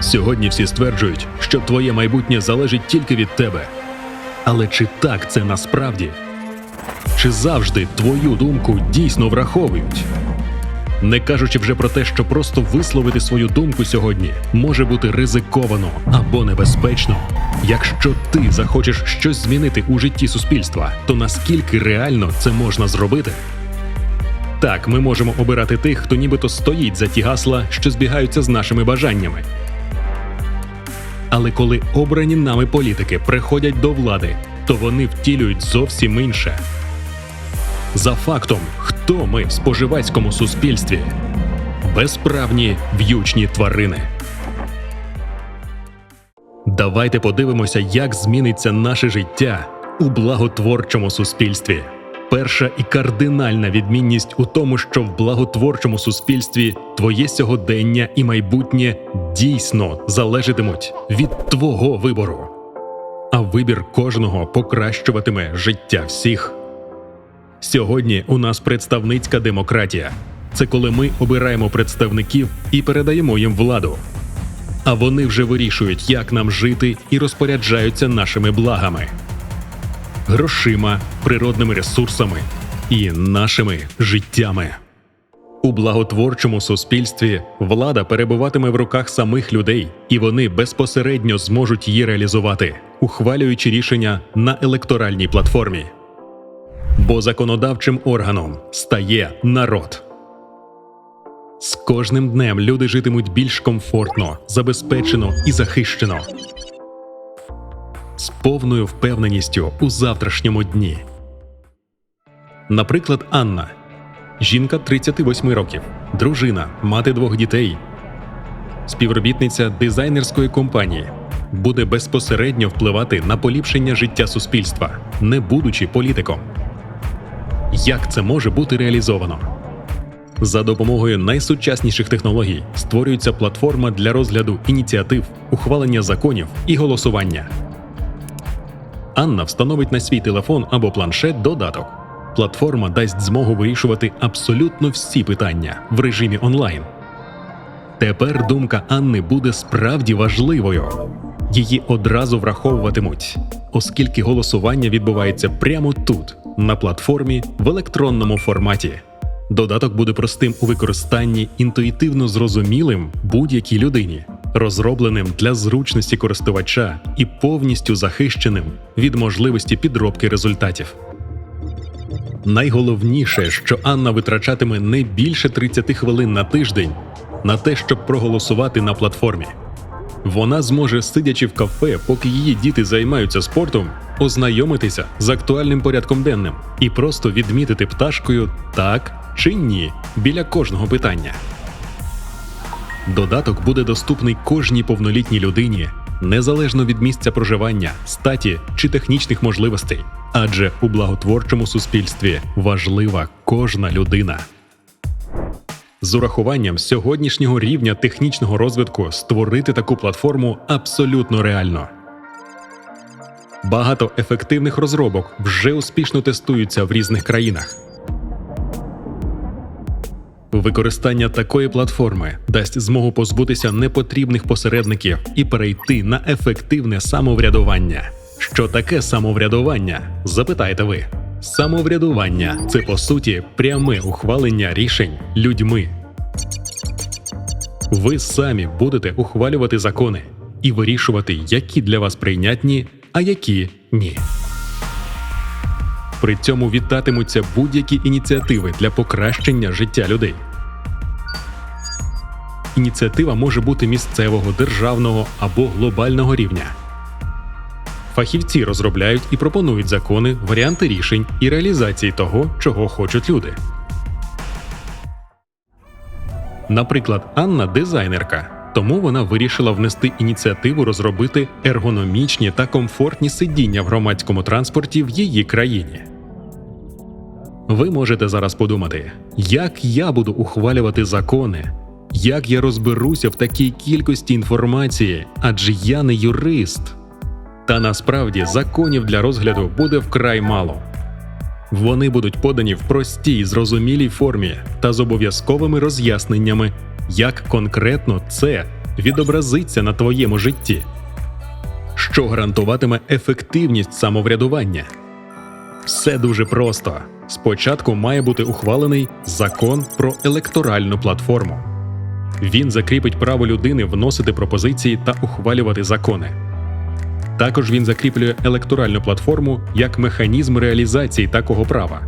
Сьогодні всі стверджують, що твоє майбутнє залежить тільки від тебе. Але чи так це насправді? Чи завжди твою думку дійсно враховують? Не кажучи вже про те, що просто висловити свою думку сьогодні може бути ризиковано або небезпечно. Якщо ти захочеш щось змінити у житті суспільства, то наскільки реально це можна зробити? Так, ми можемо обирати тих, хто нібито стоїть за ті гасла, що збігаються з нашими бажаннями. Але коли обрані нами політики приходять до влади, то вони втілюють зовсім інше. За фактом, хто ми в споживацькому суспільстві? Безправні в'ючні тварини. Давайте подивимося, як зміниться наше життя у благотворчому суспільстві. Перша і кардинальна відмінність у тому, що в благотворчому суспільстві твоє сьогодення і майбутнє дійсно залежатимуть від твого вибору, а вибір кожного покращуватиме життя всіх. Сьогодні у нас представницька демократія. Це коли ми обираємо представників і передаємо їм владу. А вони вже вирішують, як нам жити і розпоряджаються нашими благами, грошима, природними ресурсами і нашими життями. У благотворчому суспільстві влада перебуватиме в руках самих людей, і вони безпосередньо зможуть її реалізувати, ухвалюючи рішення на електоральній платформі бо законодавчим органом стає народ. З кожним днем люди житимуть більш комфортно, забезпечено і захищено, з повною впевненістю у завтрашньому дні. Наприклад, Анна жінка 38 років, дружина, мати двох дітей, співробітниця дизайнерської компанії. Буде безпосередньо впливати на поліпшення життя суспільства, не будучи політиком. Як це може бути реалізовано? За допомогою найсучасніших технологій створюється платформа для розгляду ініціатив, ухвалення законів і голосування. Анна встановить на свій телефон або планшет додаток. Платформа дасть змогу вирішувати абсолютно всі питання в режимі онлайн. Тепер думка Анни буде справді важливою. Її одразу враховуватимуть, оскільки голосування відбувається прямо тут, на платформі в електронному форматі. Додаток буде простим у використанні, інтуїтивно зрозумілим будь-якій людині, розробленим для зручності користувача і повністю захищеним від можливості підробки результатів. Найголовніше, що Анна витрачатиме не більше 30 хвилин на тиждень на те, щоб проголосувати на платформі. Вона зможе, сидячи в кафе, поки її діти займаються спортом, ознайомитися з актуальним порядком денним і просто відмітити пташкою так чи ні біля кожного питання. Додаток буде доступний кожній повнолітній людині незалежно від місця проживання, статі чи технічних можливостей, адже у благотворчому суспільстві важлива кожна людина. З урахуванням сьогоднішнього рівня технічного розвитку створити таку платформу абсолютно реально. Багато ефективних розробок вже успішно тестуються в різних країнах. Використання такої платформи дасть змогу позбутися непотрібних посередників і перейти на ефективне самоврядування. Що таке самоврядування? Запитаєте ви. Самоврядування це по суті пряме ухвалення рішень людьми. Ви самі будете ухвалювати закони і вирішувати, які для вас прийнятні, а які ні. При цьому вітатимуться будь-які ініціативи для покращення життя людей. Ініціатива може бути місцевого, державного або глобального рівня. Фахівці розробляють і пропонують закони, варіанти рішень і реалізації того, чого хочуть люди. Наприклад, Анна дизайнерка, тому вона вирішила внести ініціативу розробити ергономічні та комфортні сидіння в громадському транспорті в її країні. Ви можете зараз подумати, як я буду ухвалювати закони, як я розберуся в такій кількості інформації, адже я не юрист. Та насправді законів для розгляду буде вкрай мало. Вони будуть подані в простій, зрозумілій формі та з обов'язковими роз'ясненнями, як конкретно це відобразиться на твоєму житті? Що гарантуватиме ефективність самоврядування? Все дуже просто. Спочатку має бути ухвалений закон про електоральну платформу. Він закріпить право людини вносити пропозиції та ухвалювати закони. Також він закріплює електоральну платформу як механізм реалізації такого права.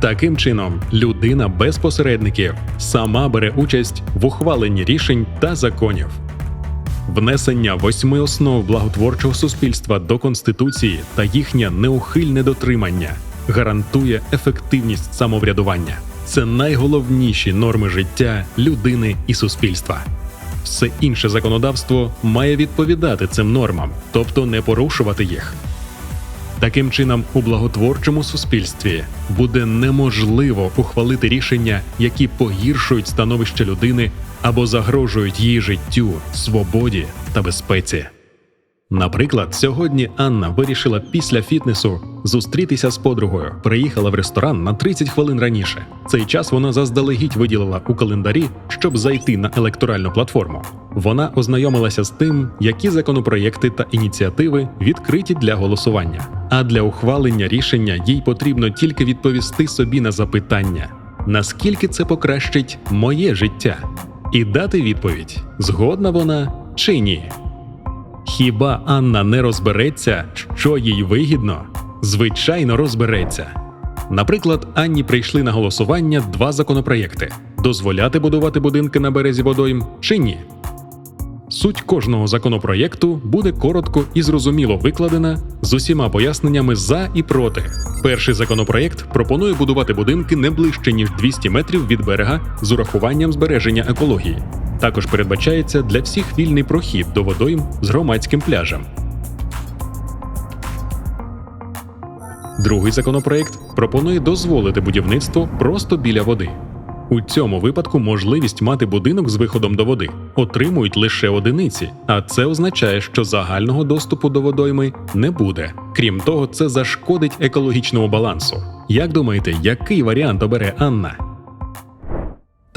Таким чином, людина без посередників сама бере участь в ухваленні рішень та законів. Внесення восьми основ благотворчого суспільства до Конституції та їхнє неухильне дотримання гарантує ефективність самоврядування. Це найголовніші норми життя людини і суспільства. Все інше законодавство має відповідати цим нормам, тобто не порушувати їх. Таким чином, у благотворчому суспільстві буде неможливо ухвалити рішення, які погіршують становище людини або загрожують її життю, свободі та безпеці. Наприклад, сьогодні Анна вирішила після фітнесу зустрітися з подругою. Приїхала в ресторан на 30 хвилин раніше. Цей час вона заздалегідь виділила у календарі, щоб зайти на електоральну платформу. Вона ознайомилася з тим, які законопроєкти та ініціативи відкриті для голосування. А для ухвалення рішення їй потрібно тільки відповісти собі на запитання: наскільки це покращить моє життя, і дати відповідь: згодна вона чи ні. Хіба Анна не розбереться, що їй вигідно? Звичайно, розбереться. Наприклад, Анні прийшли на голосування два законопроєкти: дозволяти будувати будинки на березі водойм чи ні. Суть кожного законопроєкту буде коротко і зрозуміло викладена з усіма поясненнями за і проти. Перший законопроєкт пропонує будувати будинки не ближче ніж 200 метрів від берега з урахуванням збереження екології. Також передбачається для всіх вільний прохід до водойм з громадським пляжем. Другий законопроєкт пропонує дозволити будівництво просто біля води. У цьому випадку можливість мати будинок з виходом до води отримують лише одиниці, а це означає, що загального доступу до водойми не буде. Крім того, це зашкодить екологічному балансу. Як думаєте, який варіант обере Анна?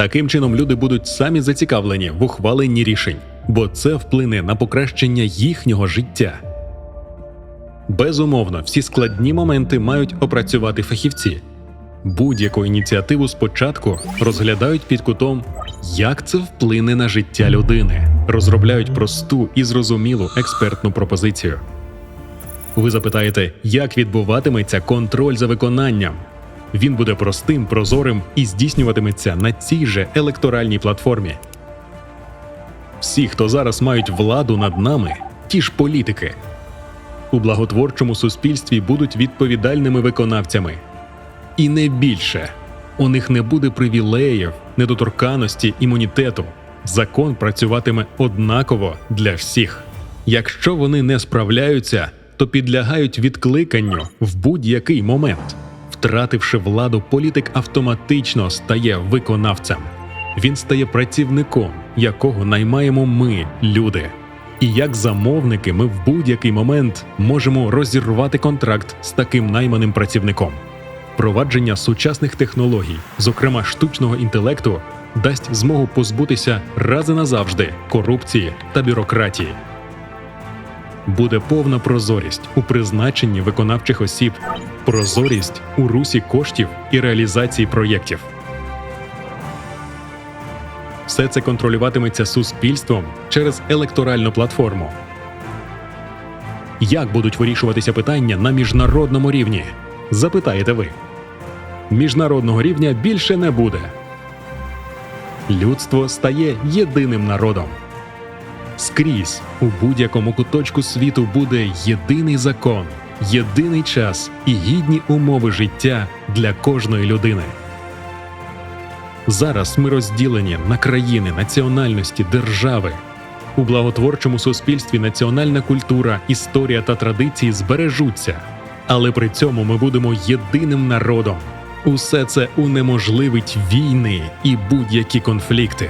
Таким чином люди будуть самі зацікавлені в ухваленні рішень, бо це вплине на покращення їхнього життя. Безумовно, всі складні моменти мають опрацювати фахівці. Будь-яку ініціативу спочатку розглядають під кутом, як це вплине на життя людини, розробляють просту і зрозумілу експертну пропозицію. Ви запитаєте, як відбуватиметься контроль за виконанням? Він буде простим, прозорим і здійснюватиметься на цій же електоральній платформі. Всі, хто зараз мають владу над нами, ті ж політики, у благотворчому суспільстві будуть відповідальними виконавцями. І не більше у них не буде привілеїв, недоторканості, імунітету. Закон працюватиме однаково для всіх. Якщо вони не справляються, то підлягають відкликанню в будь-який момент. Втративши владу, політик автоматично стає виконавцем. Він стає працівником, якого наймаємо ми, люди. І як замовники, ми в будь-який момент можемо розірвати контракт з таким найманим працівником. Впровадження сучасних технологій, зокрема штучного інтелекту, дасть змогу позбутися раз і назавжди корупції та бюрократії. Буде повна прозорість у призначенні виконавчих осіб, прозорість у русі коштів і реалізації проєктів. Все це контролюватиметься суспільством через електоральну платформу. Як будуть вирішуватися питання на міжнародному рівні? Запитаєте ви. Міжнародного рівня більше не буде. Людство стає єдиним народом. Скрізь у будь-якому куточку світу буде єдиний закон, єдиний час і гідні умови життя для кожної людини. Зараз ми розділені на країни, національності, держави. У благотворчому суспільстві національна культура, історія та традиції збережуться, але при цьому ми будемо єдиним народом. Усе це унеможливить війни і будь-які конфлікти.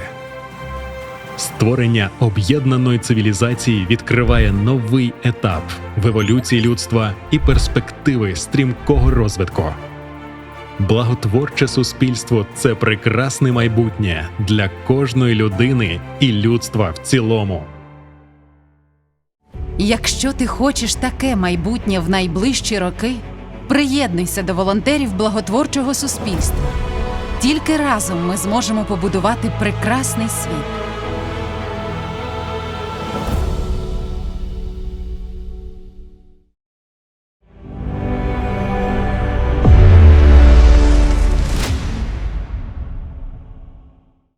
Створення об'єднаної цивілізації відкриває новий етап в еволюції людства і перспективи стрімкого розвитку. Благотворче суспільство це прекрасне майбутнє для кожної людини і людства в цілому. Якщо ти хочеш таке майбутнє в найближчі роки, приєднуйся до волонтерів благотворчого суспільства. Тільки разом ми зможемо побудувати прекрасний світ.